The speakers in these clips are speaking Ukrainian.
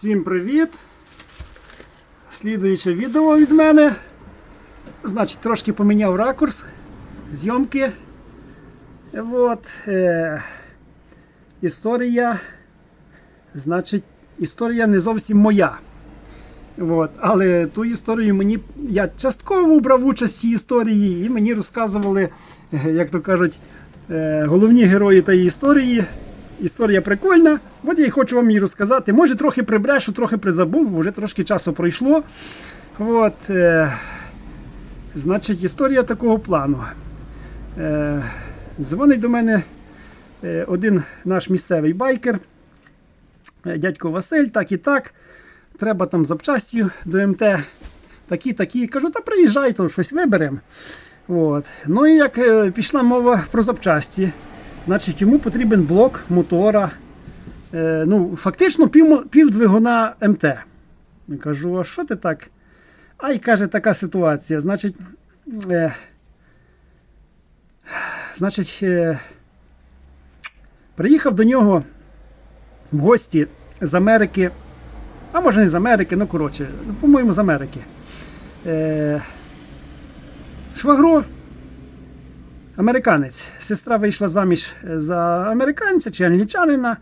Всім привіт! Слідуюче відео від мене. Значить, трошки поміняв ракурс зйомки. От, е, історія. Значить, історія не зовсім моя. От, але ту історію мені. Я частково брав участь в цій історії, і мені розказували, е, як то кажуть, е, головні герої тієї історії. Історія прикольна. От я й хочу вам її розказати. Може, трохи прибрешу, трохи призабув, бо вже трошки часу пройшло. От, е, значить, історія такого плану. Е, дзвонить до мене е, один наш місцевий байкер, е, дядько Василь, так і так. Треба там запчасті до МТ. Такі, такі. Кажу, та приїжджай, то щось виберемо. От. Ну і як е, пішла мова про запчасті, значить йому потрібен блок мотора. Е, ну, Фактично пів, пів МТ. Я кажу, а що ти так? Ай, каже, така ситуація. Значить, е, значить, е, приїхав до нього в гості з Америки. А може не з Америки, ну коротше, по-моєму, з Америки. Е, Швагро, американець. Сестра вийшла заміж за американця чи англічанина.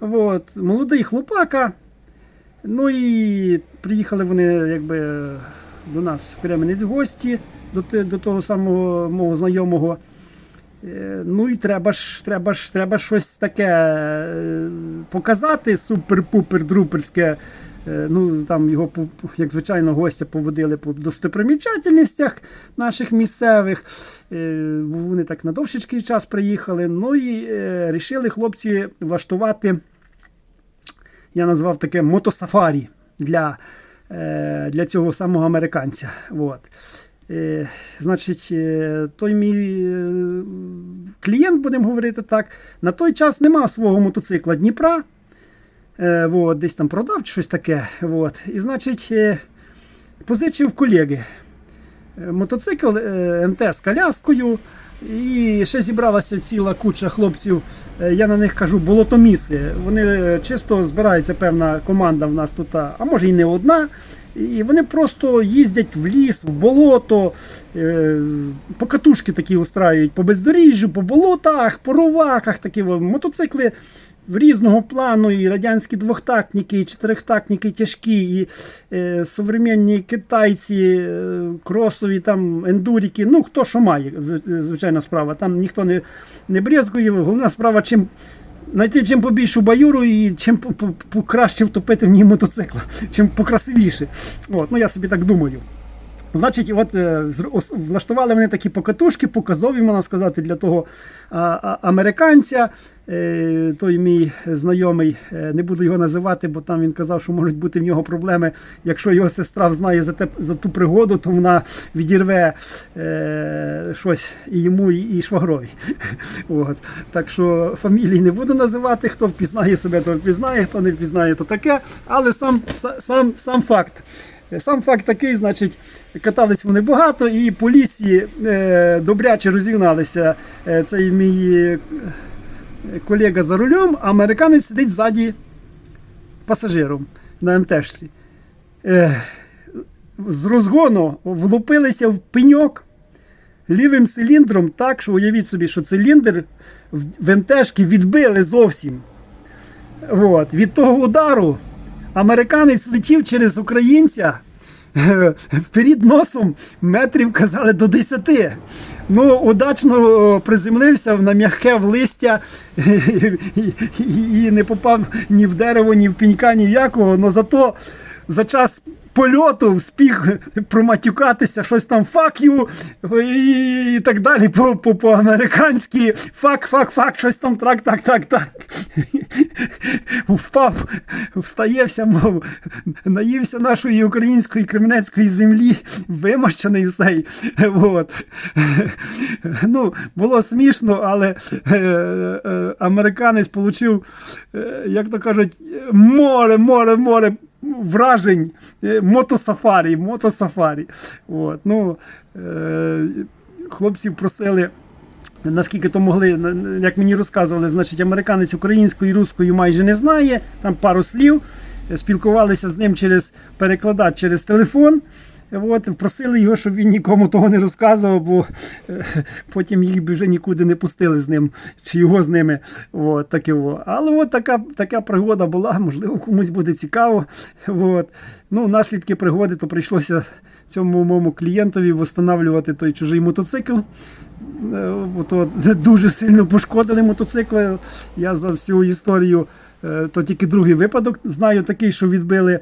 От, молодий хлопака. Ну і приїхали вони якби до нас в Кременець в гості, до, до того самого мого знайомого. Е, Ну і треба ж, треба ж, треба щось таке е, показати супер-пупер-друперське. Е, Ну, там його, як звичайно, гостя поводили по достопримічательностях наших місцевих. Е, Вони так на довшечкий час приїхали. Ну і е, рішили хлопці влаштувати, я назвав таке мотосафарі для, для цього самого американця. От. Значить, той мій клієнт, будемо говорити так, на той час не мав свого мотоцикла Дніпра. Е, вот, десь там продав щось таке. Вот. І, значить, е, позичив колеги. Е, Мотоцикл МТ з коляскою. І ще зібралася ціла куча хлопців. Я на них кажу, болотоміси. Вони чисто збирається певна команда в нас тут, а може і не одна. І вони просто їздять в ліс, в болото, покатушки такі устраюють по бездоріжжю, по болотах, по роваках, такі мотоцикли в різного плану, і радянські двохтактники, і чотирихтактники тяжкі, і е, современні китайці, е, кросові, там, ендуріки, ну хто що має, звичайна справа. Там ніхто не, не брезгує. Головна справа, чим знайти чим побільшу баюру і чим по- по- покраще втопити в ній мотоцикла, чим покрасивіше. От, ну я собі так думаю. Значить, от е, влаштували вони такі покатушки, показові, можна сказати, для того американця. Е, той мій знайомий, е, не буду його називати, бо там він казав, що можуть бути в нього проблеми. Якщо його сестра взнає за, те, за ту пригоду, то вона відірве е, щось і йому, і швагрові. От. Так що фамілії не буду називати. Хто впізнає себе, то впізнає, хто не впізнає, то таке. Але сам, сам, сам факт. Сам факт такий, значить, катались вони багато, і по лісі е, добряче розігналися. Е, цей мій е, колега за рулем, а американець сидить ззаді пасажиром на МТшці. З розгону влупилися в пеньок лівим циліндром так, що уявіть собі, що циліндр в МТшки відбили зовсім. От. Від того удару американець летів через українця е, вперед носом метрів казали до 10. Ну, удачно приземлився на м'яке в листя і, не попав ні в дерево, ні в пінька, ні в якого. Но зато за час польоту вспіх проматюкатися, щось там fuck і, так далі по, по, по-американськи. Фак, фак, фак, щось там так, так, так, так. Впав, встаєвся, мов, наївся нашої української кременецької землі, вимощений все. От. Ну, було смішно, але е, е, американець отримав, е, як то кажуть, море, море, море вражень. Мотосафарі, мотосафарі. От. Ну, е, хлопців просили. Наскільки то могли, як мені розказували, значить, американець українською і руською майже не знає, там пару слів. спілкувалися з ним через перекладач через телефон. От, просили його, щоб він нікому того не розказував, бо е, потім їх вже нікуди не пустили з ним, чи його з ними. От, таке, о. Але от така, така пригода була, можливо, комусь буде цікаво. От. Ну, наслідки пригоди, то прийшлося цьому моєму клієнтові встановлювати той чужий мотоцикл. Е, То дуже сильно пошкодили мотоцикли. Я за всю історію, е, то тільки другий випадок знаю такий, що відбили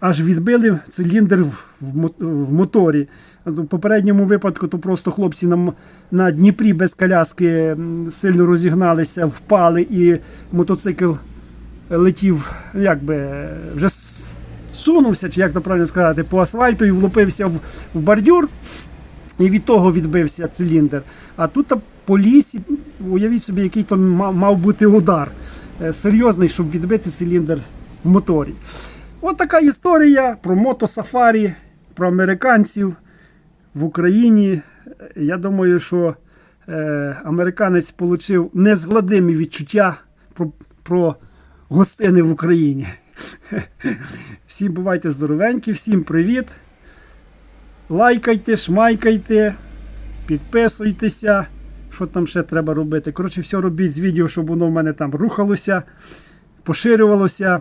аж відбили циліндр в, в, мо- в моторі. В попередньому випадку то просто хлопці на, на Дніпрі без коляски сильно розігналися, впали і мотоцикл летів, як би вже с- сунувся, чи як то правильно сказати, по асфальту і влупився в, в бордюр. І від того відбився циліндр. А тут по лісі, уявіть собі, який то мав, мав бути удар е, серйозний, щоб відбити циліндр в моторі. От така історія про мотосафарі, про американців в Україні. Я думаю, що е, американець отримав незгладимі відчуття про, про гостини в Україні. Всім бувайте здоровенькі, всім привіт. Лайкайте, шмайкайте, підписуйтеся. Що там ще треба робити? Коротше, все робіть з відео, щоб воно в мене там рухалося, поширювалося.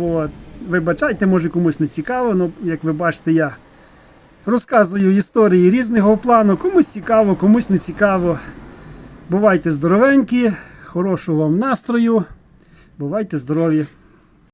От. Вибачайте, може комусь не цікаво, але як ви бачите, я розказую історії різного плану. Комусь цікаво, комусь не цікаво. Бувайте здоровенькі, хорошого вам настрою. Бувайте здорові!